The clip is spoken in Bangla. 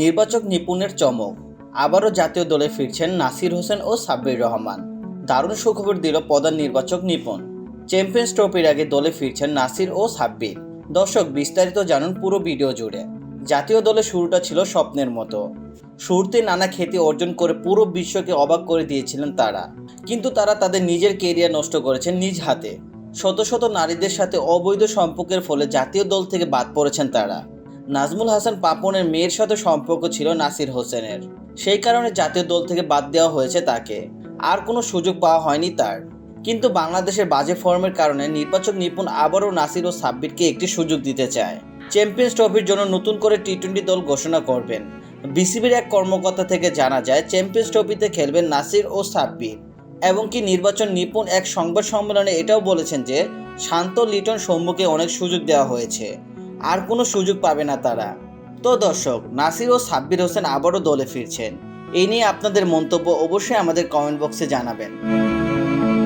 নির্বাচক নিপুণের চমক। আবারও জাতীয় দলে ফিরছেন নাসির হোসেন ও সাব্বির রহমান। দারুণ সুখবর দিল প্রধান নির্বাচক নিপুণ। চ্যাম্পিয়ন্স ট্রফির আগে দলে ফিরছেন নাসির ও সাব্বির। দর্শক, বিস্তারিত জানুন পুরো ভিডিও জুড়ে। জাতীয় দলের শুরুটা ছিল স্বপ্নের মতো। শুরুতে নানা খ্যাতি অর্জন করে পুরো বিশ্বকে অবাক করে দিয়েছিলেন তারা। কিন্তু তারা তাদের নিজের কেরিয়ার নষ্ট করেছেন নিজ হাতে। শত শত নারীদের সাথে অবৈধ সম্পর্কের ফলে জাতীয় দল থেকে বাদ পড়েছেন তারা। নাজমুল হাসান পাপনের মেয়ের সাথে সম্পর্ক ছিল নাসির হোসেনের। সেই কারণে জাতীয় দল থেকে বাদ দেওয়া হয়েছে তাকে। আর কোনো সুযোগ পাওয়া হয়নি তার। কিন্তু বাংলাদেশের বাজে ফর্মের কারণে নির্বাচক নিপুণ আবারও নাসির ও সাব্বিরকে একটি সুযোগ দিতে চায়। চ্যাম্পিয়ন্স ট্রফির জন্য নতুন করে টি টোয়েন্টি দল ঘোষণা করবেন। বিসিবির এক কর্মকর্তা থেকে জানা যায়, চ্যাম্পিয়ন্স ট্রফিতে খেলবেন নাসির ও সাব্বির। এবং কি নির্বাচন নিপুণ এক সংবাদ সম্মেলনে এটাও বলেছেন যে, শান্ত লিটন সম্মুখে অনেক সুযোগ দেওয়া হয়েছে। আর কোনো সুযোগ পাবে না তারা। তো দর্শক, নাসির ও সাব্বির হোসেন আবারও দলে ফিরছেন। এই নিয়ে আপনাদের মন্তব্য অবশ্যই আমাদের কমেন্ট বক্সে জানাবেন।